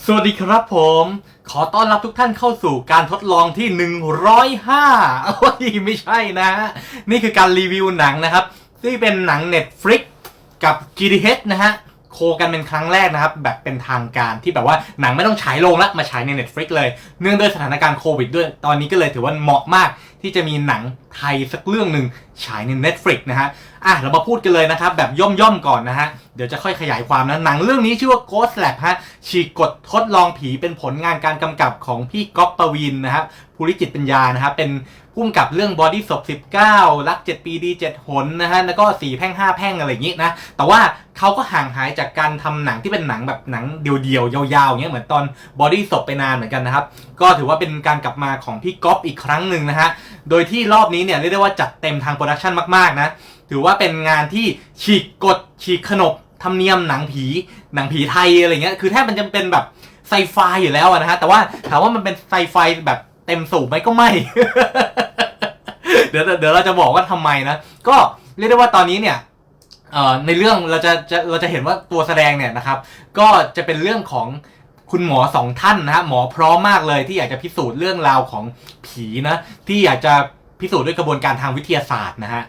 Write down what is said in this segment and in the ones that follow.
สวัสดีครับผม ขอต้อนรับทุกท่านเข้าสู่การทดลองที่ 105โอ้ยไม่ใช่นะ นี่คือการรีวิวหนังนะครับ ที่เป็นหนัง Netflix กับ GDH นะฮะ โคกันเป็นครั้งแรกนะครับ แบบเป็นทางการที่แบบว่าหนังไม่ต้องฉายโรงละมาฉายใน Netflix เลย เนื่องด้วยสถานการณ์โควิดด้วย ตอนนี้ก็เลยถือว่าเหมาะมากที่จะมีหนังไทยสักเรื่องหนึ่งฉายใน Netflix นะฮะ อะ เรามาพูดกันเลยนะครับ แบบย่อมๆก่อนนะฮะ เดี๋ยวจะค่อยขยายความนะ หนังเรื่องนี้ชื่อว่า Ghost Lab ฮะ ฉีกกฎทดลองผีเป็นผลงานการกำกับของพี่ก๊อฟปวินนะครับภูริจิตปัญญานะครับเป็น ผู้กำกับเรื่อง Body ศพ19 รัก 7 ปีดี 7 หนนะฮะ แล้วก็ 4 แพ่ง 5 แพ่งอะไรอย่างงี้นะ แต่ว่าเขาก็ห่างหายจากการทำหนังที่เป็นหนังแบบหนังเดียวๆ ยาวๆเงี้ยเหมือนตอน Body ศพไปนานเหมือนกันนะครับ ก็ถือว่าเป็นการกลับมาของพี่ก๊อฟอีกครั้งหนึ่งนะฮะ โดยที่รอบนี้เนี่ยเรียกได้ว่าจัดเต็มทางโปรดักชันมากๆนะ ถือว่าเป็นงานที่ฉีกกฎฉีกขนบธรรมเนียมหนังผีหนังผีไทยอะไรเงี้ย คือแทบมันจะเป็นแบบไซไฟอยู่แล้วนะฮะ แต่ว่าถามว่ามันเป็นไซไฟแบบ ต็มสูบไหมก็ไม่ เดี๋ยวเดี๋ยวเราจะบอกว่าทำไมนะ ก็เรียกได้ว่าตอนนี้เนี่ยในเรื่องเราจะจะเราจะเห็นว่าตัวแสดงเนี่ยนะครับ ก็จะเป็นเรื่องของคุณหมอสองท่านนะฮะหมอพร้อมมากเลยที่อยากจะพิสูจน์เรื่องราวของผีนะที่อยากจะพิสูจน์ด้วยกระบวนการทางวิทยาศาสตร์นะฮะ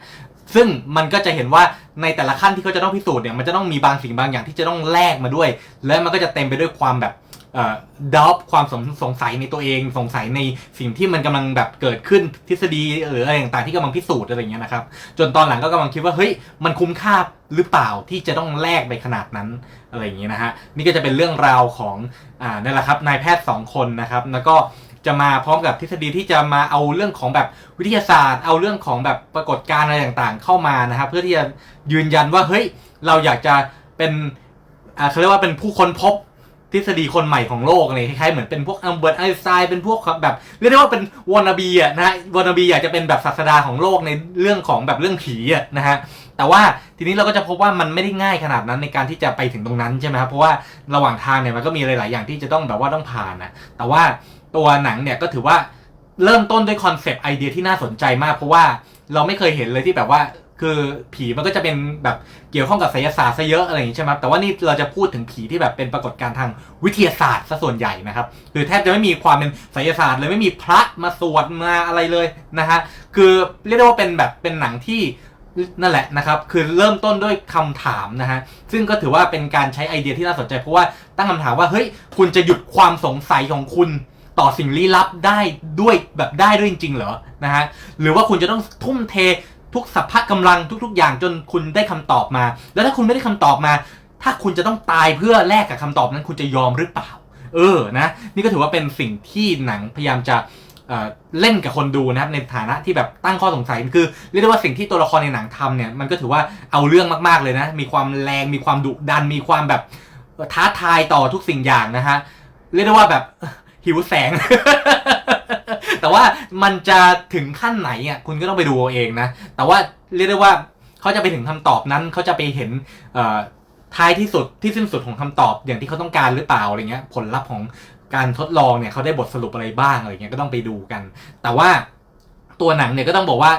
ซึ่งมันก็จะเห็นว่าในแต่ละขั้นที่เขาจะต้องพิสูจน์เนี่ยมันจะต้องมีบางสิ่งบางอย่างที่จะต้องแลกมาด้วย และมันก็จะเต็มไปด้วยความแบบ เอ่อดาวความสงสงสัยในตัวเอง สงสัยในสิ่งที่มันกำลังแบบเกิดขึ้นทฤษฎีหรืออะไรต่างๆที่กำลังพิสูจน์อะไรอย่างเงี้ยนะครับ จนตอนหลังก็กำลังคิดว่าเฮ้ยมันคุ้มค่าหรือเปล่าที่จะต้องแลกไปขนาดนั้นอะไรอย่างเงี้ยนะฮะนี่ก็จะเป็นเรื่องราวของอ่านั่นแหละครับนายแพทย์สองคนนะครับแล้วก็จะมาพร้อมกับทฤษฎีที่จะมาเอาเรื่องของแบบวิทยาศาสตร์ เอาเรื่องของแบบปรากฏการณ์อะไรต่างๆ เข้ามานะครับเพื่อที่จะยืนยันว่าเฮ้ยเราอยากจะเป็นเขาเรียกว่าเป็นผู้ค้นพบ ทฤษฎีคนใหม่ของโลกอะไรคล้ายๆเหมือนเป็นพวกอัลเบิร์ตไอน์สไตน์เป็นพวกแบบเรียกได้ว่าเป็นวอนาบีอะนะฮะวอนาบีอยากจะเป็นแบบศาสดาของโลกในเรื่องของแบบเรื่องผีอะนะฮะแต่ว่าทีนี้เราก็จะพบว่ามันไม่ได้ง่ายขนาดนั้นในการที่จะไปถึงตรงนั้นใช่ไหมครับเพราะว่าระหว่างทางเนี่ยมันก็มีหลาย ๆ อย่างที่จะต้องแบบว่าต้องผ่านนะแต่ว่าตัวหนังเนี่ยก็ถือว่าเริ่มต้นด้วยคอนเซปต์ไอเดียที่น่าสนใจมาก เพราะว่าเราไม่เคยเห็นเลยที่แบบว่า คือผีมันก็จะเป็นแบบเกี่ยวข้องกับไสยศาสตร์ซะเยอะอะไรอย่างนี้ใช่ไหมครับแต่ว่านี่เราจะพูดถึงผีที่แบบเป็นปรากฏการณ์ทางวิทยาศาสตร์ซะส่วนใหญ่นะครับคือแทบจะไม่มีความเป็นไสยศาสตร์เลยไม่มีพระมาสวดมาอะไรเลยนะฮะคือเรียกได้ว่าเป็นแบบเป็นหนังที่นั่นแหละนะครับ คือเริ่มต้นด้วยคำถามนะฮะ ซึ่งก็ถือว่าเป็นการใช้ไอเดียที่น่าสนใจ เพราะว่าตั้งคำถามว่า เฮ้ย คุณจะหยุดความสงสัยของคุณต่อสิ่งลี้ลับได้ด้วยแบบได้ด้วยจริงๆเหรอ นะฮะ หรือว่าคุณจะต้องทุ่มเท ทุกสัพพะกำลังทุก ๆ อย่างจนคุณได้คำตอบมา แล้วถ้าคุณไม่ได้คำตอบมา ถ้าคุณจะต้องตายเพื่อแลกกับคำตอบนั้นคุณจะยอมหรือเปล่า เออนะนี่ก็ถือว่าเป็นสิ่งที่หนังพยายามจะเเล่นกับคนดูนะครับในฐานะที่แบบตั้งข้อสงสัยคือเรียกได้ว่าสิ่งที่ตัวละครในหนังทำเนี่ยมันก็ถือว่าเอาเรื่องมากๆเลยนะมีความแรงมีความดุดันมีความแบบท้าทายต่อทุกสิ่งอย่างนะฮะเรียกได้ว่าแบบหิวแสง แต่ว่ามันจะถึงขั้นไหนอะคุณก็ต้องไปดูเอาเองนะ แต่ว่าเรียกได้ว่าเขาจะไปถึงคำตอบนั้นเขาจะไปเห็นท้ายที่สุดที่สิ้นสุดของคำตอบอย่างที่เขาต้องการหรือเปล่าอะไรเงี้ย ผลลัพธ์ของการทดลองเนี่ยเขาได้บทสรุปอะไรบ้างอะไรเงี้ยก็ต้องไปดูกัน แต่ว่าตัวหนังเนี่ยก็ต้องบอกว่า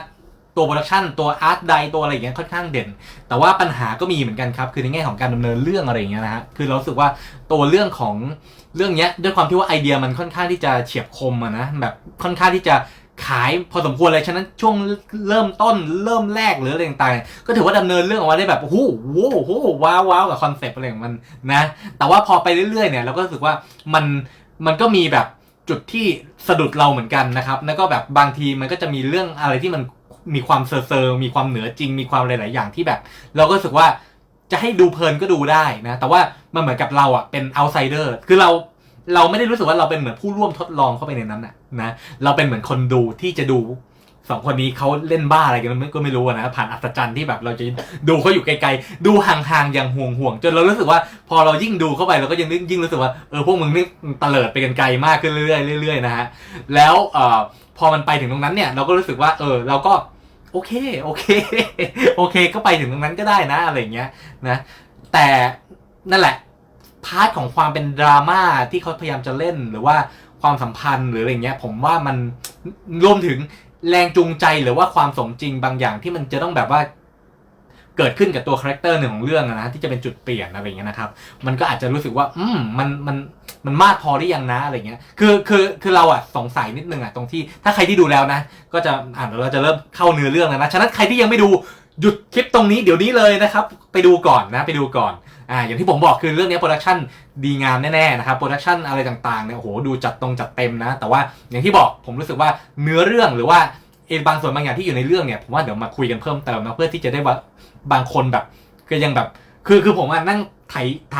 ตัวโปรดักชันตัวอาร์ตไดตัวอะไรเงี้ยค่อนข้างเด่น แต่ว่าปัญหาก็มีเหมือนกันครับ คือในแง่ของการดำเนินเรื่องอะไรเงี้ยนะฮะคือเราสึกว่าตัวเรื่องของ เรื่องเนี้ยด้วยความที่ว่าไอเดียมันค่อนข้างที่จะเฉียบคมอะนะแบบค่อนข้างที่จะขายพอสมควรเลยฉะนั้นช่วงเริ่มต้นเริ่มแรกหรืออะไรต่างๆ ก็ถือว่าดำเนินเรื่องออกมาได้แบบโอ้โหโอ้โหว้าวว้าวกับคอนเซปต์อะไรของมันนะ แต่ว่าพอไปเรื่อยๆเนี่ยเราก็รู้สึกว่ามันมันก็มีแบบจุดที่สะดุดเราเหมือนกันนะครับ แล้วก็แบบบางทีมันก็จะมีเรื่องอะไรที่มันมีความเซอร์เซอร์มีความเหนือจริง มีความหลาย ๆ อย่างที่แบบ เราก็รู้สึกว่า จะให้ดูเพลินก็ดูได้นะ แต่ว่ามันเหมือนกับเราอะเป็นเอาไซเดอร์ คือเราเราไม่ได้รู้สึกว่าเราเป็นเหมือนผู้ร่วมทดลองเข้าไปในนั้นน่ะนะ เราเป็นเหมือนคนดูที่จะดูสองคนนี้เขาเล่นบ้าอะไรกันก็ไม่รู้นะผ่านอัศจรรย์ที่แบบเราจะดูเขาอยู่ไกลๆ ดูห่างๆอย่างห่วงๆจนเรารู้สึกว่าพอเรายิ่งดูเข้าไปเราก็ยังยิ่งรู้สึกว่าเออพวกมึงนี่เตลิดไปกันไกลมากขึ้นเรื่อยๆเรื่อยๆนะฮะแล้วเอ่อพอมันไปถึงตรงนั้นเนี่ยเราก็รู้สึกว่าเออเราก็ โอเคโอเค โอเค ก็ไปถึงตรงนั้นก็ได้นะอะไรเงี้ยนะแต่นั่นแหละพาร์ทของความเป็นดราม่าที่เขาพยายามจะเล่นหรือว่าความสัมพันธ์หรืออะไรเงี้ย ผมว่ามันรวมถึงแรงจูงใจหรือว่าความสมจริงบางอย่างที่มันจะต้องแบบว่า เกิดขึ้นกับตัวคาแรคเตอร์หนึ่งของเรื่องนะที่จะเป็นจุดเปลี่ยนอะไรอย่างเงี้ยนะครับ มันก็อาจจะรู้สึกว่าอืมมันมันมันมากพอหรือยังนะอะไรเงี้ยคือคือคือเราอะสงสัยนิดนึงอะตรงที่ถ้าใครที่ดูแล้วนะ ก็จะอ่านเราจะเริ่มเข้าเนื้อเรื่องแล้วนะฉะนั้นใครที่ยังไม่ดูหยุดคลิปตรงนี้เดี๋ยวนี้เลยนะครับ ไปดูก่อนนะไปดูก่อนอ่าอย่างที่ผมบอกคือเรื่องนี้โปรดักชันดีงามแน่ๆนะครับโปรดักชันอะไรต่างๆเนี่ยโอ้โหดูจัดตรงจัดเต็มนะ แต่ว่าอย่างที่บอกผมรู้สึกว่าเนื้อเรื่องหรือว่า บางส่วนบางอย่างที่อยู่ในเรื่องเนี่ยผมว่าเดี๋ยวมาคุยกันเพิ่มเติมนะเพื่อที่จะได้ว่าบางคนแบบก็ยังแบบ คือคือผมอะนั่งไถไถ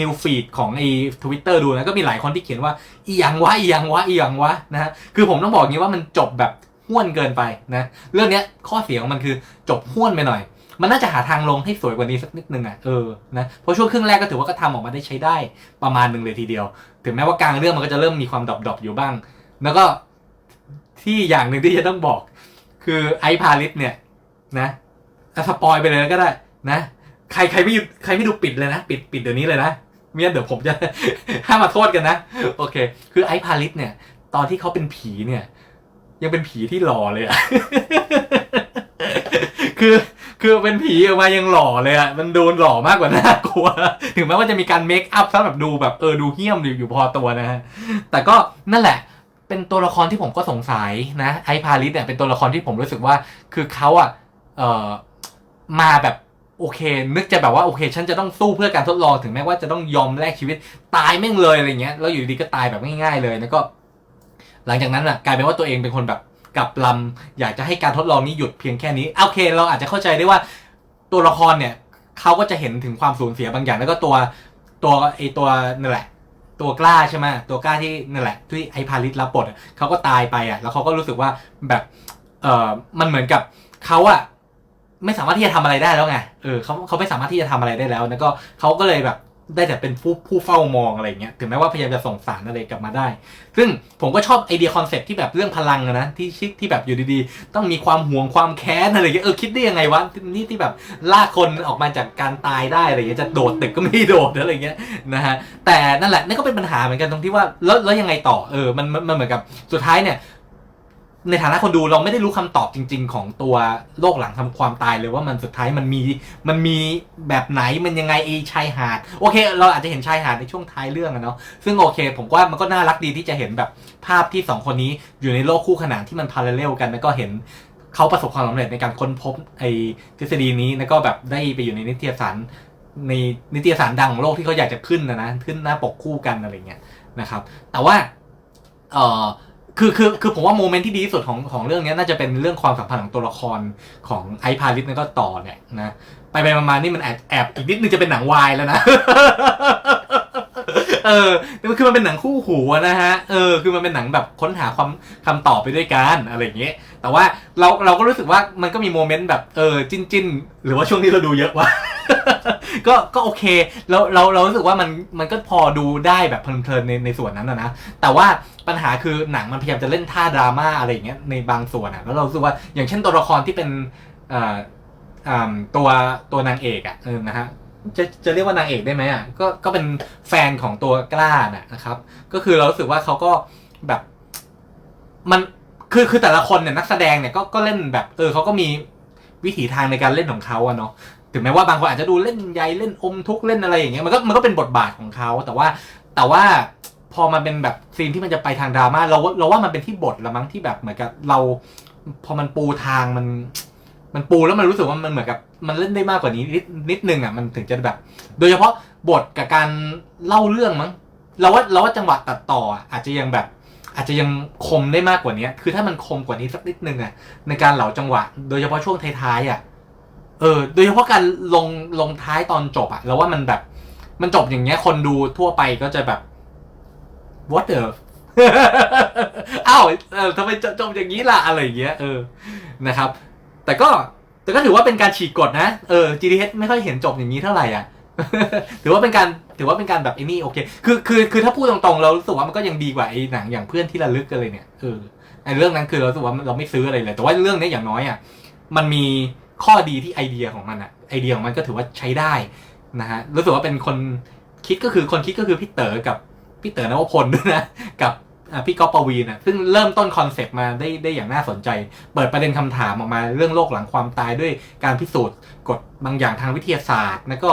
นิวฟีดของไอ้ทวิตเตอร์ดูนะก็มีหลายคนที่เขียนว่าอีหยังวะอีหยังวะอีหยังวะนะฮะคือผมต้องบอกอย่างนี้ว่ามันจบแบบห้วนเกินไปนะเรื่องเนี้ยข้อเสียของมันคือจบห้วนไปหน่อย มันน่าจะหาทางลงให้สวยกว่านี้สักนิดนึงอะเออนะเพราะช่วงครึ่งแรกก็ถือว่าก็ทำออกมาได้ใช้ได้ประมาณหนึ่งเลยทีเดียว ถึงแม้ว่ากลางเรื่องมันก็จะเริ่มมีความดรอปๆอยู่บ้าง แล้วก็ที่อย่างหนึ่งที่จะต้องบอก คือไอพาลิสเนี่ยนะอสปอยไปเลยก็ได้นะใครใครไม่หยุดใครไม่ดูปิดเลยนะ ปิดปิดเดี๋ยวนี้เลยนะไม่งั้นเดี๋ยวผมจะห้ามมาโทษกันนะ โอเค คือไอพาลิสเนี่ย ตอนที่เขาเป็นผีเนี่ย ยังเป็นผีที่หล่อเลยอะคือคือเป็นผีออกมายังหล่อเลยอะมันดูหล่อมากกว่าน่ากลัว ถึงแม้ว่าจะมีการเมคอัพซะแบบดูแบบเออดูเหี้ยมอยู่พอตัวนะฮะแต่ก็นั่นแหละ เป็นตัวละครที่ผมก็สงสัยนะไอพาลิสเนี่ยเป็นตัวละครที่ผมรู้สึกว่า คือเขาอะเออมาแบบโอเค นึกจะแบบว่าโอเค ฉันจะต้องสู้เพื่อการทดลองถึงแม้ว่าจะต้องยอมแลกชีวิตตายแม่งเลยอะไรเงี้ยแล้วอยู่ดีก็ตายแบบง่ายๆเลยแล้วก็ หลังจากนั้นอะกลายเป็นว่าตัวเองเป็นคนแบบกลับลำอยากจะให้การทดลองนี้หยุดเพียงแค่นี้โอเค เราอาจจะเข้าใจได้ว่าตัวละครเนี่ยเขาก็จะเห็นถึงความสูญเสียบางอย่างแล้วก็ตัวตัวไอตัวนั่นแหละ ตัวกล้าใช่ไหมตัวกล้าที่นั่นแหละที่ไอพาลิสรับบทเขาก็ตายไปอะ แล้วเขาก็รู้สึกว่าแบบเออมันเหมือนกับเขาอะไม่สามารถที่จะทำอะไรได้แล้วไงเออเขาเขาไม่สามารถที่จะทำอะไรได้แล้ว แล้วก็เขาก็เลยแบบ ได้แต่เป็นผู้ผู้เฝ้ามองอะไรเงี้ยถึงแม้ว่าพยายามจะส่งสารอะไรกลับมาได้ ซึ่งผมก็ชอบไอเดียคอนเซ็ปต์ที่แบบเรื่องพลังนะที่ที่ที่แบบอยู่ดีๆ ต้องมีความห่วงความแค้นอะไรเงี้ยเออคิดได้ยังไงวะนี่ที่แบบลากคนออกมาจากการตายได้อะไรเงี้ยจะโดดตึกก็ไม่โดดอะไรเงี้ยนะฮะแต่นั่นแหละนั่นก็เป็นปัญหาเหมือนกันตรงที่ว่าแล้วแล้วยังไงต่อเออมันมันเหมือนกับสุดท้ายเนี่ย ในฐานะคนดูเราไม่ได้รู้คำตอบจริง ๆ ของตัวโลกหลังทำความตายเลยว่ามันสุดท้ายมันมีมันมีแบบไหนมันยังไงไอชายหาดโอเค เราอาจจะเห็นชายหาดในช่วงท้ายเรื่องอะเนาะซึ่งโอเค ผมว่ามันก็น่ารักดีที่จะเห็นแบบภาพที่สองคนนี้อยู่ในโลกคู่ขนานที่มันพาราเรลกันแล้วก็เห็นเขาประสบความสำเร็จในการค้นพบไอทฤษฎีนี้แล้วก็แบบได้ไปอยู่ในนิตยสารในนิตยสารดังของโลกที่เขาอยากจะขึ้นนะนะขึ้นหน้าปกคู่กันอะไรเงี้ยนะครับ แต่ว่าเออ คือคือคือผมว่าโมเมนต์ที่ดีที่สุดของของเรื่องนี้น่าจะเป็นเรื่องความสัมพันธ์ของตัวละครของไอพาลิสแล้วก็ต่อเนี่ยนะไปไปมาๆนี่มันแอบแอบอีกนิดนึงจะเป็นหนังวายแล้วนะเออคือมันเป็นหนังคู่หูนะฮะ เออ คือมันเป็นหนังแบบค้นหาความคำตอบไปด้วยกันอะไรอย่างเงี้ย แต่ว่าเราเราก็รู้สึกว่ามันก็มีโมเมนต์แบบเออจิ้นจิ้นหรือว่าช่วงนี้เราดูเยอะวะก็ก็โอเค เราเราเรารู้สึกว่ามันมันก็พอดูได้แบบเพลินๆในในส่วนนั้นนะนะแต่ว่า ปัญหาคือหนังมันพยายามจะเล่นท่าดราม่าอะไรอย่างเงี้ยในบางส่วนอะแล้วเราสึกว่าอย่างเช่นตัวละครที่เป็นตัวตัวนางเอกอะเออนะฮะจะจะเรียกว่านางเอกได้ไหมอะก็ก็เป็นแฟนของตัวกล้าน่ะนะครับ ก็คือเรารู้สึกว่าเขาก็แบบมันคือคือแต่ละคนเนี่ยนักแสดงเนี่ยก็ก็เล่นแบบเออเขาก็มีวิถีทางในการเล่นของเขาอะเนาะถึงแม้ว่าบางคนอาจจะดูเล่นใยเล่นอมทุกข์เล่นอะไรอย่างเงี้ยมันก็มันก็เป็นบทบาทของเขาแต่ว่าแต่ว่า พอมันเป็นแบบซีนที่มันจะไปทางดราม่าเราเราว่ามันเป็นที่บทละมั้งที่แบบเหมือนกับเรา พอมันปูทางมัน มันปูแล้วมันรู้สึกว่ามันเหมือนกับ มันเล่นได้มากกว่านี้นิดนิดนึงอะมันถึงจะแบบ โดยเฉพาะบทกับการเล่าเรื่องมั้งเราว่าเราว่าจังหวะตัดต่อ อาจจะยังแบบ อาจจะยังคมได้มากกว่านี้คือถ้ามันคมกว่านี้สักนิดนึงอะในการเหลาจังหวะ โดยเฉพาะช่วงท้ายๆอะเออ โดยเฉพาะการลงลงท้ายตอนจบอะแล้วว่ามันแบบมันจบอย่างเงี้ยคนดูทั่วไปก็จะแบบ what the อ้าวเออทำไมจบอย่างนี้ล่ะอะไรอย่างเงี้ยเออนะครับ แต่ก็แต่ก็ถือว่าเป็นการฉีกกฎนะเออ GTH ไม่ค่อยเห็นจบอย่างนี้เท่าไหร่อะถือว่าเป็นการถือว่าเป็นการแบบไอ้นี่โอเค คือคือคือถ้าพูดตรงๆ เรารู้สึกว่ามันก็ยังดีกว่าไอ้หนังอย่างเพื่อนที่ระลึกกันเลยเนี่ยเออไอ้เรื่องนั้นคือเราสึกว่าเราไม่ซื้ออะไรเลย แต่ว่าเรื่องนี้อย่างน้อยอะมันมีข้อดีที่ไอเดียของมันอะไอเดียของมันก็ถือว่าใช้ได้นะฮะรู้สึกว่าเป็นคนคิดก็คือคนคิดก็คือพี่เต๋อกับ พี่เต๋อนวพลด้วยนะกับพี่ก๊อฟปวีนะซึ่งเริ่มต้นคอนเซปต์มาได้ได้อย่างน่าสนใจ เปิดประเด็นคำถามออกมาเรื่องโลกหลังความตายด้วยการพิสูจน์กฎบางอย่างทางวิทยาศาสตร์ แล้วก็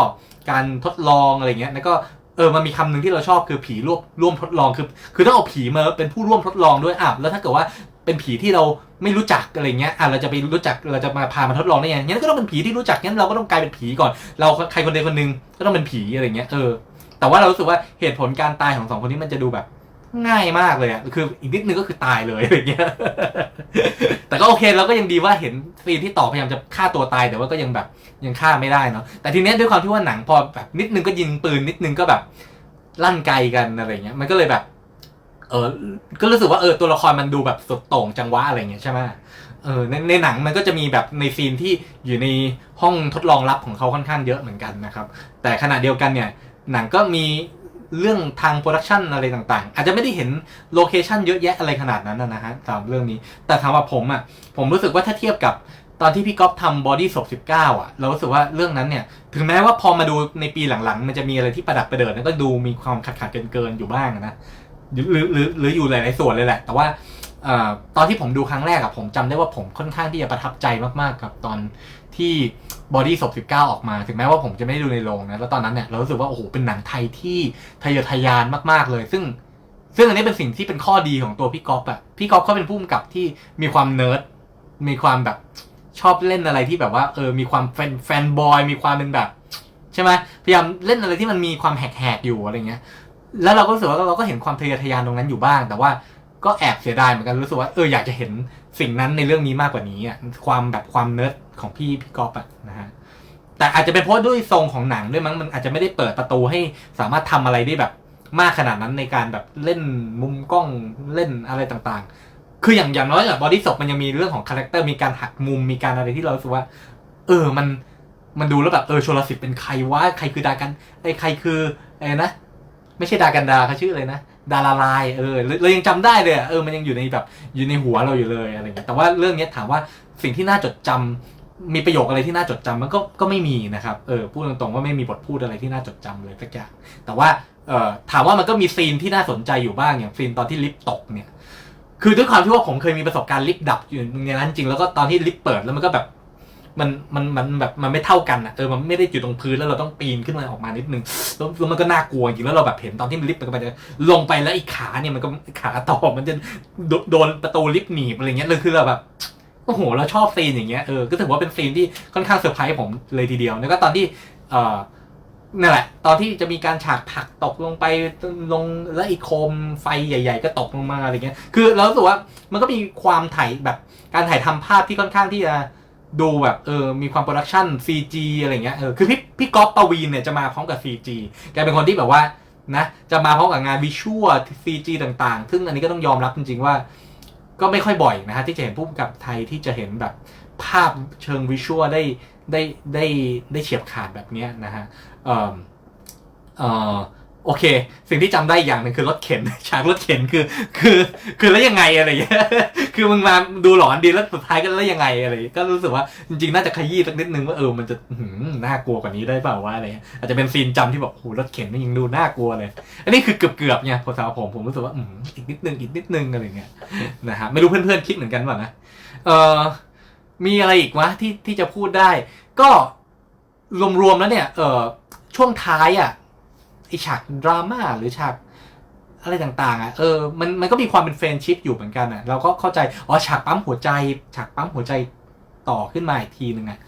การทดลองอะไรเงี้ยแล้วก็เออมันมีคำหนึ่งที่เราชอบคือผีร่วมร่วมทดลองคือ คือต้องเอาผีมาเป็นผู้ร่วมทดลองด้วยอะแล้วถ้าเกิดว่าเป็นผีที่เราไม่รู้จักอะไรเงี้ยอะเราจะไปรู้จักเราจะมาพามาทดลองได้ยังไงงั้นก็ต้องเป็นผีที่รู้จักงั้นเราก็ต้องกลายเป็นผีก่อน เราใครคนใดคนหนึ่งก็ต้องเป็นผีอะไรเงี้ยเออ แต่ว่าเรารู้สึกว่าเหตุผลการตายของสองคนนี้มันจะดูแบบ ง่ายมากเลยอะคืออีกนิดนึงก็คือตายเลยอะไรเงี้ย แต่ก็โอเคเราก็ยังดีว่าเห็นซีนที่ต่อพยายามจะฆ่าตัวตาย แต่ว่าก็ยังแบบยังฆ่าไม่ได้เนาะแต่ทีเนี้ยด้วยความที่ว่าหนังพอแบบนิดนึงก็ยิงปืนนิดนึงก็แบบลั่นไกลกันอะไรเงี้ย มันก็เลยแบบ เออก็รู้สึกว่าเออตัวละครมันดูแบบสุดโต่งจังหวะอะไรเงี้ยใช่ไหมเออในในหนังมันก็จะมีแบบในซีนที่อยู่ในห้องทดลองลับของเขาค่อนข้างเยอะเหมือนกันนะครับ แต่ขณะเดียวกันเนี่ย หนังก็มีเรื่องทางโปรดักชันอะไรต่างๆ อาจจะไม่ได้เห็นโลเคชันเยอะแยะอะไรขนาดนั้นนะฮะสำหรับเรื่องนี้ แต่ถามว่าผมอะ ผมรู้สึกว่าถ้าเทียบกับตอนที่พี่ก๊อฟทำบอดี้ศพ19อะ เรารู้สึกว่าเรื่องนั้นเนี่ย ถึงแม้ว่าพอมาดูในปีหลังๆ มันจะมีอะไรที่ประดับประเดิดแล้วก็ดูมีความขัดขัดเกินๆอยู่บ้างนะ หรือหรือหรืออยู่หลายๆส่วนเลยแหละ แต่ว่าอตอนที่ผมดูครั้งแรกอะผมจำได้ว่าผมค่อนข้างที่จะประทับใจมากๆ กับตอน ที่บอดี้ศพ19 ออกมา ถึงแม้ว่าผมจะไม่ได้ดูในโรงนะ แล้วตอนนั้นเนี่ยเรารู้สึกว่า โอ้โห เป็นหนังไทยที่ทะเยอทะยานมาก ๆ เลย ซึ่ง ซึ่งอันนี้เป็นสิ่งที่เป็นข้อดีของตัวพี่ก๊อฟอะพี่ก๊อฟเขาเป็นผู้กำกับที่มีความเนิร์ด มีความแบบชอบเล่นอะไรที่แบบว่า เออ มีความแฟนแฟนบอย มีความเป็นแบบ ใช่ไหมพยายามเล่นอะไรที่มันมีความแหกๆอยู่อะไรเงี้ย แล้วเราก็รู้สึกว่าเราก็เห็นความทะเยอทะยานตรงนั้นอยู่บ้าง แต่ว่า ก็แอบเสียดายเหมือนกันรู้สึกว่าเอออยากจะเห็นสิ่งนั้นในเรื่องนี้มากกว่านี้อะความแบบความเนิร์ดของพี่พี่ก๊อฟอะนะฮะแต่อาจจะเป็นเพราะด้วยทรงของหนังด้วยมั้งมันอาจจะไม่ได้เปิดประตูให้สามารถทำอะไรได้แบบมากขนาดนั้นในการแบบเล่นมุมกล้องเล่นอะไรต่างๆ คืออย่างอย่างน้อยอะบอดี้ศพมันยังมีเรื่องของคาแรคเตอร์มีการหักมุมมีการอะไรที่เรารู้สึกว่า เออมันมันดูแล้วแบบเออชลสิทธิ์เป็นใครวะใครคือดากันไอ้ใครคือไอ้นะ ไม่ใช่ดากันดาเขาชื่ออะไรนะ ดาราลายเออเรายังจำได้เลยเออมันยังอยู่ในแบบอยู่ในหัวเราอยู่เลยอะไรเงี้ยแต่ว่าเรื่องเนี้ยถามว่าสิ่งที่น่าจดจำมีประโยคอะไรที่น่าจดจำมันก็ก็ไม่มีนะครับเออพูดตรงๆว่าไม่มีบทพูดอะไรที่น่าจดจำเลยสักอย่างแต่ว่าเออถามว่ามันก็มีซีนที่น่าสนใจอยู่บ้างอย่างซีนตอนที่ลิฟต์ตกเนี่ยคือด้วยความที่ว่าผมเคยมีประสบการณ์ลิฟต์ดับอยู่ในนั้นจริงแล้วก็ตอนที่ลิฟต์เปิดแล้วมันก็แบบ มันมันมันแบบมันไม่เท่ากันอะเออมันไม่ได้อยู่ตรงพื้นแล้วเราต้องปีนขึ้นมาออกมานิดนึงแล้วแล้วมันก็น่ากลัวจริงแล้วเราแบบเห็นตอนที่ลิฟต์มันกำลังจะลงไปแล้วอีกขาเนี่ยมันก็ขาต่อมันจะโดโดนประตูลิฟต์หนีบอะไรเงี้ยเลยคือเราแบบโอ้โหเราชอบซีนอย่างเงี้ยเออก็ถือว่าเป็นซีนที่ค่อนข้างเซอร์ไพรส์ผมเลยทีเดียวแล้วก็ตอนที่เอ่อนั่นแหละ ตอนที่จะมีการฉากผักตกลงไปลงแล้วอีกโคมไฟใหญ่ ๆ ก็ตกลงมาอะไรเงี้ย คือเราสึกว่ามันก็มีความถ่ายแบบการถ่ายทำภาพที่ค่อนข้างที่จะ ดูแบบเออมีความโปรดักชัน CG อะไรเงี้ยเออคือพี่พี่ก๊อฟปวีนเนี่ยจะมาพร้อมกับ CG แกเป็นคนที่แบบว่านะจะมาพร้อมกับงานวิชวล CG ต่างๆ ซึ่งอันนี้ก็ต้องยอมรับจริง ๆ ว่า ก็ไม่ค่อยบ่อยนะฮะที่จะเห็นผู้กำกับไทยที่จะเห็นแบบภาพเชิงวิชวลได้ได้ได้ได้เฉียบขาดแบบเนี้ยนะฮะเออเออ โอเค สิ่งที่จำได้อย่างหนึ่งคือรถเข็นฉากรถเข็นคือ คือ คือแล้วยังไงอะไรอย่างเงี้ยคือมึงมาดูหลอนดีแล้วสุดท้ายก็แล้วยังไงอะไรก็รู้สึกว่าจริงๆน่าจะขยี้สักนิดนึงว่าเออมันจะหือน่ากลัวกว่านี้ได้เปล่าวะอะไรเงี้ยอาจจะเป็นซีนจำที่แบบโอ้โหรถเข็นนี่ยังดูน่ากลัวเลย อันนี้คือเกือบๆเนี่ยพอสำหรับผมผมรู้สึกว่าอืมอีกนิดนึงอีกนิดนึงอะไรเงี้ยนะฮะไม่รู้เพื่อนๆคิดเหมือนกันเปล่านะเออมีอะไรอีกวะที่ที่จะพูดได้ ก็รวมๆแล้วเนี่ยเออช่วงท้ายอะ ไอฉากดราม่าหรือฉากอะไรต่างๆอะเออมันมันก็มีความเป็นเฟรนชิพอยู่เหมือนกันอะเราก็เข้าใจอ๋อฉากปั๊มหัวใจ ฉากปั๊มหัวใจต่อขึ้นมาอีกทีหนึ่งอะ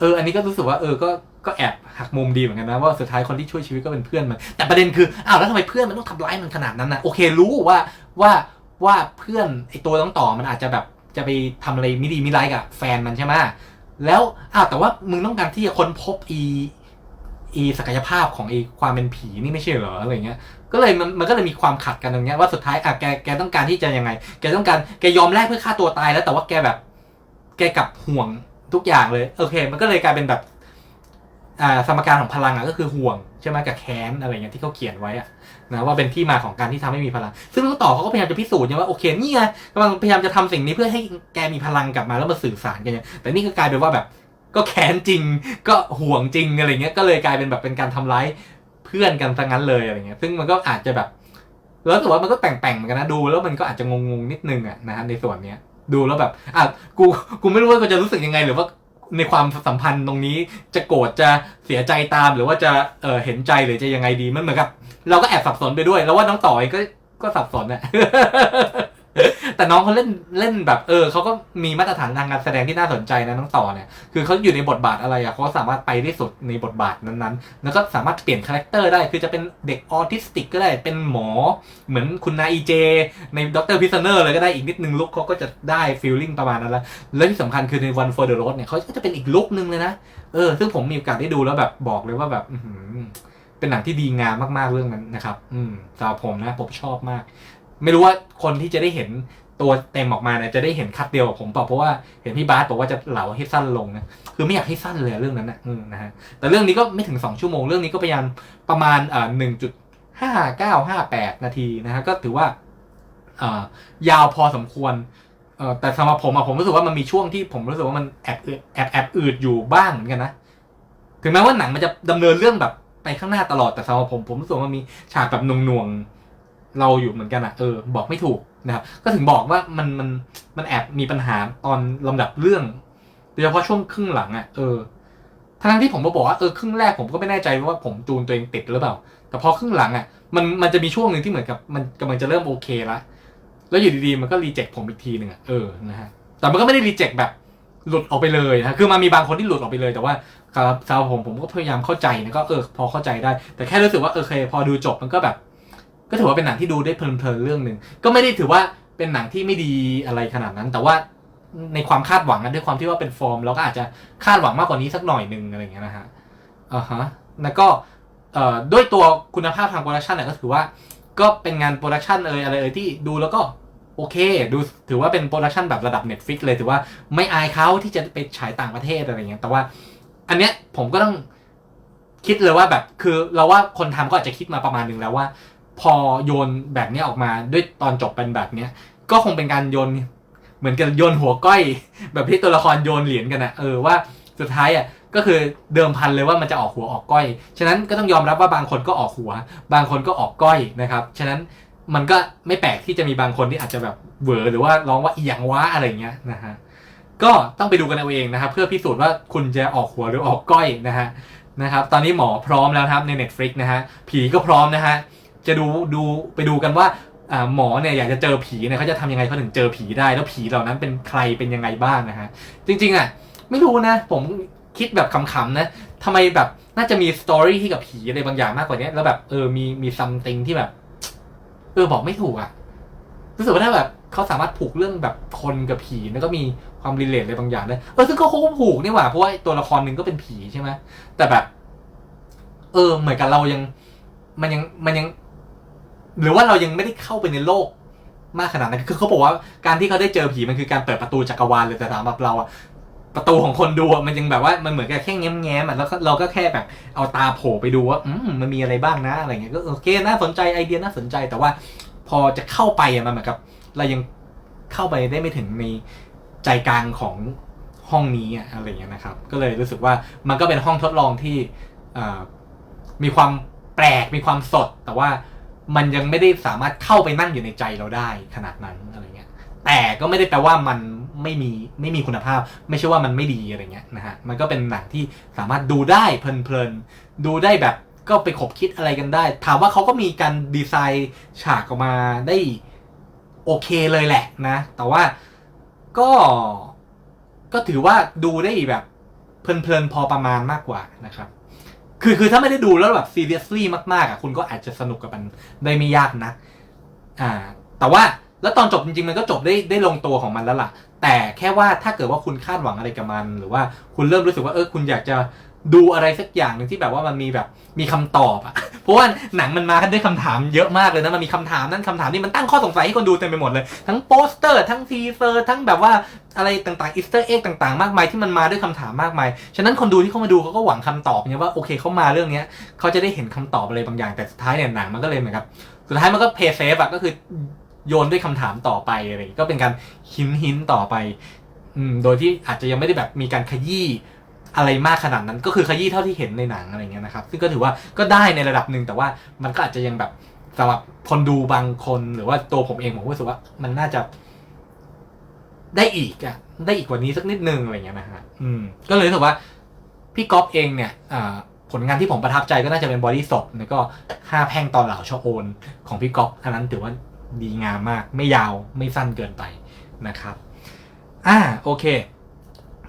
เอออันนี้ก็รู้สึกว่าเออก็ก็แอบหักมุมดีเหมือนกันนะว่าสุดท้ายคนที่ช่วยชีวิตก็เป็นเพื่อนมัน แต่ประเด็นคืออ้าวแล้วทำไมเพื่อนมันต้องทำร้ายมันขนาดนั้นนะโอเครู้ว่าว่าว่าเพื่อนไอตัวต้องต่อมันอาจจะแบบจะไปทำอะไรไม่ดีไม่ร้ายกับแฟนมันใช่ไหมแล้วอ้าวแต่ว่ามึงต้องการที่จะค้นพบอี อีศักยภาพของไอความเป็นผีนี่ไม่ใช่เหรออะไรเงี้ย ก็เลยมันมันก็เลยมีความขัดกันตรงเนี้ยว่าสุดท้ายอะแกแกต้องการที่จะยังไง แกต้องการแกยอมแลกเพื่อฆ่าตัวตายแล้วแต่ว่าแกแบบ แกกลับห่วงทุกอย่างเลยโอเค มันก็เลยกลายเป็นแบบอ่าสมการของพลังอะก็คือห่วงใช่ไหมกับแค้นอะไรเงี้ยที่เขาเขียนไว้อะนะว่าเป็นที่มาของการที่ทำให้มีพลัง ซึ่งต่อเขาก็พยายามจะพิสูจน์ว่าโอเคนี่ไงกำลังพยายามจะทำสิ่งนี้เพื่อให้แกมีพลังกลับมาแล้วมาสื่อสารกันเนี่ยแต่นี่ก็กลายเป็นว่าแบบ ก็แค้นจริง ก็ห่วงจริงอะไรเงี้ย ก็เลยกลายเป็นแบบเป็นการทำร้ายเพื่อนกันซะงั้นเลยอะไรเงี้ย ซึ่งมันก็อาจจะแบบ แล้วแต่ว่ามันก็แต่งๆเหมือนกันนะดู แล้วมันก็อาจจะงงๆนิดนึงอะนะฮะในส่วนเนี้ยดูแล้วแบบอะกูกูไม่รู้ว่ากูจะรู้สึกยังไงหรือว่าในความสัมพันธ์ตรงนี้จะโกรธจะเสียใจตามหรือว่าจะเออเห็นใจหรือจะยังไงดีมันเหมือนกับ เราก็แอบสับสนไปด้วย แล้วว่าน้องต่อเองก็ก็สับสนอะ แต่น้องเขาเล่นเล่นแบบเออเขาก็มีมาตรฐานทางการแสดงที่น่าสนใจนะน้องต่อเนี่ยคือเขาอยู่ในบทบาทอะไรอะเขาสามารถไปได้สุดในบทบาทนั้นๆ แล้วก็สามารถเปลี่ยนคาแรคเตอร์ได้คือจะเป็นเด็กออทิสติกก็ได้เป็นหมอเหมือนคุณนาอีเจ ในด็อกเตอร์พิซเนอร์เลยก็ได้อีกนิดนึงลุกเขาก็จะได้ฟีลลิ่งประมาณนั้นแล้วแล้วที่สำคัญคือในวัน for the road เนี่ยเขาก็จะเป็นอีกลุกนึงเลยนะเออซึ่งผมมีโอกาสได้ดูแล้วแบบบอกเลยว่าแบบเป็นหนังที่ดีงามมากๆเรื่องนั้นนะครับ อืมสำหรับผมนะผมชอบมาก ไม่รู้ว่าคนที่จะได้เห็นตัวเต็มออกมาเนี่ยจะได้เห็นคัดเดียวกับผมเปล่าเพราะว่าเห็นพี่บาสบอกว่าจะเหลาให้สั้นลงนะคือไม่อยากให้สั้นเลยเรื่องนั้นนะนะฮะแต่เรื่องนี้ก็ไม่ถึง 2 ชั่วโมง เรื่องนี้ก็พยายามประมาณเอ่อหนึ่งจุดห้าเก้าห้าแปดนาทีนะฮะก็ถือว่าเอ่อยาวพอสมควรเอ่อแต่สำหรับผมอะผมรู้สึกว่ามันมีช่วงที่ผมรู้สึกว่ามันแอบอืดแอบแอบอืดอยู่บ้างเหมือนกันนะถึงแม้ว่าหนังมันจะดำเนินเรื่องแบบไปข้างหน้าตลอดแต่สำหรับผมผมรู้สึกว่ามันมีฉากแบบหน่วงๆ เราอยู่เหมือนกันอะเออบอกไม่ถูกนะครับก็ถึงบอกว่ามันมันมันแอบมีปัญหาตอนลำดับเรื่องโดยเฉพาะช่วงครึ่งหลังอะเออทั้งที่ผมก็บอกว่าเออครึ่งแรกผมก็ไม่แน่ใจว่าผมจูนตัวเองติดหรือเปล่า แต่พอครึ่งหลังอะมันมันจะมีช่วงหนึ่งที่เหมือนกับมันกำลังจะเริ่มโอเคละแล้วอยู่ดีๆมันก็รีเจ็คผมอีกทีหนึ่งอะเออนะฮะแต่มันก็ไม่ได้รีเจ็คแบบหลุดออกไปเลยนะคือมันมีบางคนที่หลุดออกไปเลยแต่ว่าครับสำหรับผมผมก็พยายามเข้าใจนะก็เออพอเข้าใจได้ แต่แค่รู้สึกว่าเออโอเค พอดูจบมันก็แบบ ก็ถือว่าเป็นหนังที่ดูได้เพลินๆเรื่องหนึ่งก็ไม่ได้ถือว่าเป็นหนังที่ไม่ดีอะไรขนาดนั้น แต่ว่าในความคาดหวังนะด้วยความที่ว่าเป็นฟอร์มเราก็อาจจะคาดหวังมากกว่านี้สักหน่อยหนึ่งอะไรอย่างเงี้ยนะฮะอ่าฮะแล้วก็เอ่อด้วยตัวคุณภาพทางโปรดักชันเนี่ยก็ถือว่าก็เป็นงานโปรดักชันเอยอะไรเอยที่ดูแล้วก็โอเค ดูถือว่าเป็นโปรดักชันแบบระดับ Netflix เลยถือว่าไม่อายเขาที่จะไปฉายต่างประเทศอะไรอย่างเงี้ยแต่ว่าอันเนี้ยผมก็ต้องคิดเลยว่าแบบคือเราว่าคนทำก็อาจจะคิดมาประมาณหนึ่งแล้วว่า พอโยนแบบนี้ออกมาด้วยตอนจบเป็นแบบเนี้ย ก็คงเป็นการโยนเหมือนกับโยนหัวก้อย แบบที่ตัวละครโยนเหรียญกันนะเออว่าสุดท้ายอะก็คือเดิมพันเลยว่ามันจะออกหัวออกก้อย ฉะนั้นก็ต้องยอมรับว่าบางคนก็ออกหัว บางคนก็ออกก้อยนะครับ ฉะนั้นมันก็ไม่แปลกที่จะมีบางคนที่อาจจะแบบเหวอหรือว่าร้องว่าอีหยังวะอะไรเงี้ยนะฮะก็ต้องไปดูกันเอาเองนะครับ เพื่อพิสูจน์ว่าคุณจะออกหัวหรือออกก้อยนะฮะนะครับ ตอนนี้หมอพร้อมแล้วครับใน Netflix นะฮะผีก็พร้อมนะฮะ จะดูดูไปดูกันว่าหมอเนี่ยอยากจะเจอผีเนี่ยเขาจะทำยังไงเขาถึงเจอผีได้ แล้วผีเหล่านั้นเป็นใครเป็นยังไงบ้างนะฮะจริงๆอะไม่รู้นะ ผมคิดแบบขำๆนะทำไมแบบน่าจะมีสตอรี่ที่กับผีอะไรบางอย่างมากกว่านี้แล้วแบบเออมีมีซัมติงที่แบบ เออบอกไม่ถูกอะรู้สึกว่าถ้าแบบเขาสามารถผูกเรื่องแบบคนกับผีแล้วก็มีความรีเลทอะไรบางอย่างได้เออซึ่งเขาก็ผูกนี่หว่าเพราะว่าตัวละครหนึ่งก็เป็นผีใช่ไหมแต่แบบ เออเหมือนกับเรายัง มันยังมันยัง หรือว่าเรายังไม่ได้เข้าไปในโลกมากขนาดนั้นคือเขาบอกว่าการที่เขาได้เจอผีมันคือการเปิดประตูจักรวาลเลยแต่สำหรับเราอะประตูของคนดูมันยังแบบว่ามันเหมือนกับแค่แง้มแง้มๆอะแล้วเราก็แค่แบบเอาตาโผล่ไปดูว่าอืมมันมีอะไรบ้างนะอะไรเงี้ยก็โอเคน่าสนใจไอเดียน่าสนใจแต่ว่าพอจะเข้าไปอะมันเหมือนกับ เรายังเข้าไปได้ไม่ถึงในใจกลางของห้องนี้อะอะไรเงี้ยนะครับ ก็เลยรู้สึกว่ามันก็เป็นห้องทดลองที่มีความแปลกมีความสด แต่ว่า มันยังไม่ได้สามารถเข้าไปนั่งอยู่ในใจเราได้ขนาดนั้นอะไรเงี้ย แต่ก็ไม่ได้แปลว่ามันไม่มีไม่มีคุณภาพ ไม่ใช่ว่ามันไม่ดีอะไรเงี้ยนะฮะมันก็เป็นหนังที่สามารถดูได้เพลินๆดูได้แบบก็ไปขบคิดอะไรกันได้ ถามว่าเขาก็มีการดีไซน์ฉากออกมาได้โอเคเลยแหละนะ แต่ว่าก็ก็ถือว่าดูได้แบบเพลินๆพอประมาณมากกว่านะครับ คือคือถ้าไม่ได้ดูแล้วแบบซีเรียสลี่มากๆอะคุณก็อาจจะสนุกกับมันได้ไม่ยากนะ อ่า แต่ว่าแล้วตอนจบจริงๆมันก็จบได้ได้ลงตัวของมันแล้วล่ะ แต่แค่ว่าถ้าเกิดว่าคุณคาดหวังอะไรกับมัน หรือว่าคุณเริ่มรู้สึกว่าเออคุณอยากจะ ดูอะไรสักอย่างหนึ่งที่แบบว่ามันมีแบบมีคำตอบอะเพราะว่าหนังมันมากันด้วยคำถามเยอะมากเลยนะมันมีคำถามนั่นคำถามนี่มันตั้งข้อสงสัยให้คนดูเต็มไปหมดเลย ทั้งโปสเตอร์ ทั้งทีเซอร์ทั้งแบบว่าอะไรต่างๆอิสเตอร์เอ็กต่างๆ มากมายที่มันมาด้วยคำถามมากมาย ฉะนั้นคนดูที่เข้ามาดูเขาก็หวังคำตอบเนี่ยว่าโอเคเขามาเรื่องเนี้ยเขาจะได้เห็นคำตอบอะไรบางอย่างแต่สุดท้ายเนี่ยหนังมันก็เลยเหมือนกับสุดท้ายมันก็เพย์เซฟอะก็คือโยนด้วยคำถามต่อไปอะไรก็เป็นการหินหินต่อไปอืมโดยที่อาจจะยังไม่ได้แบบมีการขยี้ อะไรมากขนาดนั้น ก็คือขยี้เท่าที่เห็นในหนังอะไรเงี้ยนะครับ ซึ่งก็ถือว่าก็ได้ในระดับหนึ่งแต่ว่ามันก็อาจจะยังแบบสำหรับคนดูบางคนหรือว่าตัวผมเองผมก็รู้สึกว่า มันน่าจะ ได้อีกอะได้อีกกว่านี้สักนิดนึงอะไรเงี้ยนะฮะอืม ก็เลยรู้สึกว่า พี่ก๊อฟเองเนี่ยอ่าผลงานที่ผมประทับใจก็น่าจะเป็นบอดี้สดแล้วก็ห้าแพร่งตอนเหล่าชอโอนของพี่ก๊อฟอันนั้นถือว่าดีงามมาก ไม่ยาวไม่สั้นเกินไปนะครับ อ่าโอเค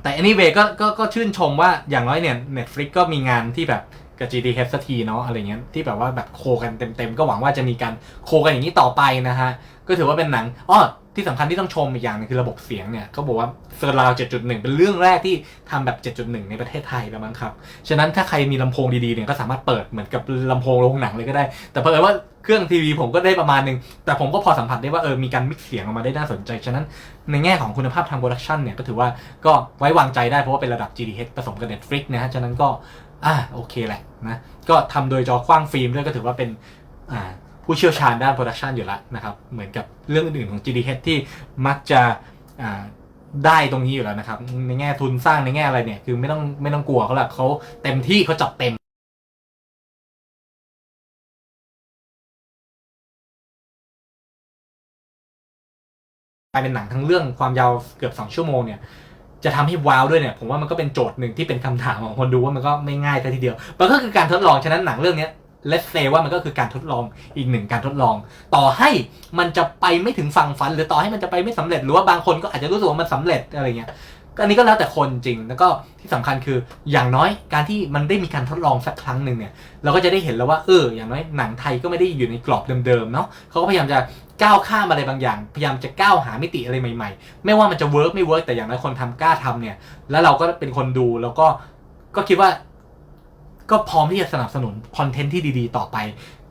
แต่ anyway ก็ก็ก็ชื่นชมว่าอย่างน้อยเนี่ย Netflix ก็มีงานที่แบบ กับ GDH สักทีเนาะอะไรเงี้ยที่แบบว่าแบบโคกันเต็มๆ ก็หวังว่าจะมีการโคกันอย่างนี้ต่อไปนะฮะ ก็ถือว่าเป็นหนังอ้อที่สำคัญที่ต้องชมอีกอย่างหนึงคือระบบเสียงเนี่ยเขาบอกว่าเซอร์ราว7.1 เป็นเรื่องแรกที่ทำแบบ 7.1 ในประเทศไทยแล้วมั้งครับ ฉะนั้นถ้าใครมีลำโพงดีๆเนี่ยก็สามารถเปิดเหมือนกับลำโพงโรงหนังเลยก็ได้ แต่เพราะว่าเครื่องทีวีผมก็ได้ประมาณหนึง แต่ผมก็พอสัมผัสได้ว่าเออมีการมิกซ์เสียงออกมาได้น่าสนใจ ฉะนั้นในแง่ของคุณภาพทางโปรดักชันเนี่ยก็ถือว่าก็ไว้วางใจได้เพราะว่าเป็นระดับ GDH ผสมกับ Netflix นะฮะฉะนั้นก็ อ่าโอเคแหละนะก็ทำโดยจอกว้างฟิล์มด้วยก็ถือว่าเป็นอ่าผู้เชี่ยวชาญด้านโปรดักชันอยู่แล้วนะครับเหมือนกับเรื่องอื่นๆของ GDH ที่มักจะอ่าได้ตรงนี้อยู่แล้วนะครับ ในแง่ทุนสร้างในแง่อะไรเนี่ย คือไม่ต้องไม่ต้องกลัวเขาหรอกเขาเต็มที่เขาจับเต็มกลายเป็นหนังทั้งเรื่องความยาวเกือบ 2 ชั่วโมงเนี่ย จะทำให้ว้าวด้วยเนี่ยผมว่ามันก็เป็นโจทย์หนึ่งที่เป็นคำถามของคนดูว่ามันก็ไม่ง่ายแต่ทีเดียว มันก็คือการทดลองฉะนั้นหนังเรื่องนี้เลสเซว่ามันก็คือการทดลองอีกหนึ่งการทดลอง ต่อให้มันจะไปไม่ถึงฝั่งฝัน หรือต่อให้มันจะไปไม่สำเร็จหรือว่าบางคนก็อาจจะรู้สึกว่ามันสำเร็จอะไรเงี้ย ก็อันนี้ก็แล้วแต่คนจริง แล้วก็ที่สำคัญคืออย่างน้อยการที่มันได้มีการทดลองสักครั้งหนึ่งเนี่ยเราก็จะได้เห็นแล้วว่าเอออย่างน้อยหนังไทยก็ไม่ได้อยู่ในกรอบเดิมๆเนาะเขาก็พยายามจะก้าวข้ามอะไรบางอย่าง พยายามจะก้าวหามิติอะไรใหม่ๆ ไม่ว่ามันจะเวิร์กไม่เวิร์กแต่อย่างน้อยคนทำกล้าทำเนี่ย แล้วเราก็เป็นคนดูแล้วก็ก็คิดว่า ก็พร้อมที่จะสนับสนุนคอนเทนต์ที่ดีๆ ต่อไป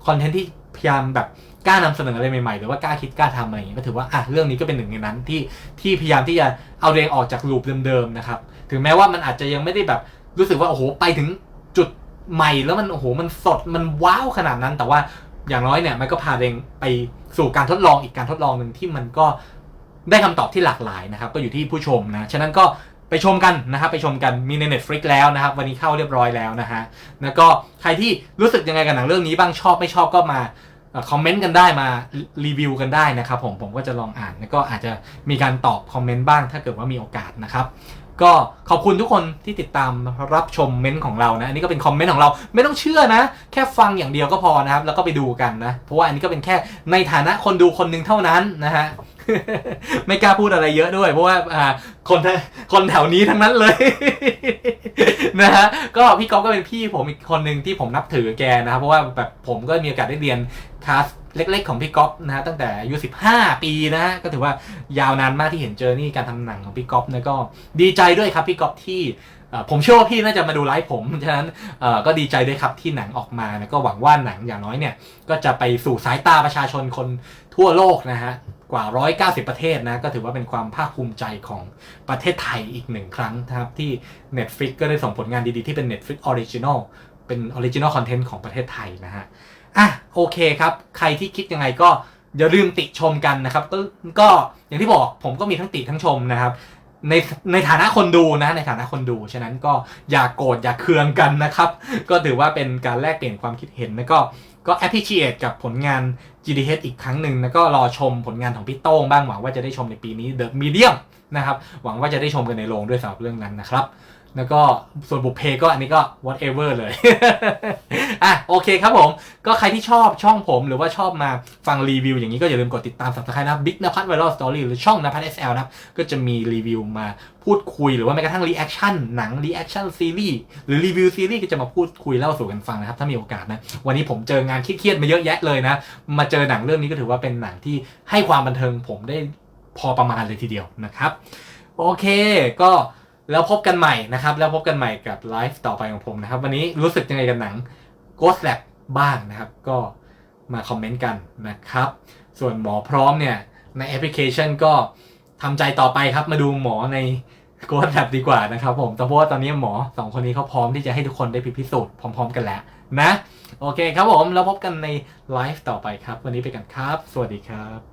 คอนเทนต์ที่พยายามแบบ กล้านำเสนออะไรใหม่ๆ หรือว่ากล้าคิดกล้าทำอะไรอย่างเงี้ยก็ถือว่าอะเรื่องนี้ก็เป็นหนึ่งในนั้นที่ที่พยายามที่จะเอาตัวเองออกจากลูปเดิมๆนะครับถึงแม้ว่ามันอาจจะยังไม่ได้แบบรู้สึกว่าโอ้โหไปถึงจุดใหม่แล้วมันโอ้โหมันสดมันว้าวขนาดนั้น แต่ว่าอย่างน้อยเนี่ยมันก็พาตัวเองไปสู่การทดลองอีกการทดลองหนึ่งที่มันก็ได้คำตอบที่หลากหลายนะครับ ก็อยู่ที่ผู้ชมนะฉะนั้นก็ไปชมกันนะครับไปชมกันมีใน Netflix แล้วนะครับ วันนี้เข้าเรียบร้อยแล้วนะฮะแล้วก็ใครที่รู้สึกยังไงกับหนังเรื่องนี้บ้างชอบไม่ชอบก็มา คอมเมนต์กันได้มารีวิวกันได้นะครับผมผมก็จะลองอ่านแล้วก็อาจจะมีการตอบคอมเมนต์บ้างถ้าเกิดว่ามีโอกาสนะครับ ก็ขอบคุณทุกคนที่ติดตามรับชมเมนต์ของเรานะ อันนี้ก็เป็นคอมเมนต์ของเราไม่ต้องเชื่อนะ แค่ฟังอย่างเดียวก็พอนะครับ แล้วก็ไปดูกันนะ เพราะว่าอันนี้ก็เป็นแค่ในฐานะคนดูคนหนึ่งเท่านั้นนะฮะไม่กล้าพูดอะไรเยอะด้วย เพราะว่าอ่าคนคนแถวนี้ทั้งนั้นเลย นะฮะก็พี่ก๊อฟก็เป็นพี่ผมอีกคนหนึ่งที่ผมนับถือแกนะครับเพราะว่าแบบผมก็มีโอกาสได้เรียน คาสเล็กๆของพี่ก๊อฟนะฮะตั้งแต่อายุ 15 ปีนะฮะก็ถือว่ายาวนานมากที่เห็นเจอนี่การทำหนังของพี่ก๊อฟนะก็ดีใจด้วยครับพี่ก๊อฟที่ผมเชื่อว่าพี่น่าจะมาดูไลฟ์ผม ฉะนั้นก็ดีใจด้วยครับที่หนังออกมานะก็หวังว่าหนังอย่างน้อยเนี่ย ก็จะไปสู่สายตาประชาชนคนทั่วโลกนะฮะ กว่า 190 ประเทศนะ ก็ถือว่าเป็นความภาคภูมิใจของประเทศไทยอีกหนึ่งครั้งนะครับ ที่ Netflix ก็ได้ส่งผลงานดีๆ ที่เป็น Netflix Original เป็น Original Content ของประเทศไทยนะฮะ อะโอเคครับ ใครที่คิดยังไงก็อย่าลืมติชมกันนะครับก็ก็อย่างที่บอกผมก็มีทั้งติทั้งชมนะครับในในฐานะคนดูนะในฐานะคนดู ฉะนั้นก็อย่ากโกรธอย่าเคืองกันนะครับ ก็ถือว่าเป็นการแลกเปลี่ยนความคิดเห็นแล้วก็ก็ appreciate กับผลงาน GDH อีกครั้งหนึ่งแล้วก็รอชมผลงานของพี่โต้งบ้างหวังว่าจะได้ชมในปีนี้ The Medium นะครับหวังว่าจะได้ชมกันในโรงด้วยสำหรับเรื่องนั้นนะครับ แล้วก็ส่วนบุพเพก็อันนี้ก็ whatever เลย อะโอเคครับผม ก็ใครที่ชอบช่องผมหรือว่าชอบมาฟังรีวิวอย่างนี้ก็อย่าลืมกดติดตาม subscribe นะ Big นภัทร Viral Story หรือช่องนภัทร SL นะครับก็จะมีรีวิวมาพูดคุยหรือว่าแม้กระทั่งรีแอคชั่นหนังรีแอคชั่นซีรีส์หรือรีวิวซีรีส์ก็จะมาพูดคุยเล่าสู่กันฟังนะครับ ถ้ามีโอกาสนะ วันนี้ผมเจองานเครียดๆมาเยอะแยะเลยนะ มาเจอหนังเรื่องนี้ก็ถือว่าเป็นหนังที่ให้ความบันเทิงผมได้พอประมาณเลยทีเดียวนะครับ โอเคก็ แล้วพบกันใหม่นะครับ แล้วพบกันใหม่กับไลฟ์ต่อไปของผมนะครับ วันนี้รู้สึกยังไงกับหนัง Ghost Lab บ้างนะครับ ก็มาคอมเมนต์กันนะครับ ส่วนหมอพร้อมเนี่ย ในแอปพลิเคชันก็ทำใจต่อไปครับ มาดูหมอใน Ghost Lab ดีกว่านะครับผมแต่เพราะว่าตอนนี้หมอสองคนนี้เขาพร้อมที่จะให้ทุกคนได้พิสูจน์พร้อม ๆ กันแล้วนะ โอเคครับผม แล้วพบกันในไลฟ์ต่อไปครับ วันนี้ไปกันครับ สวัสดีครับ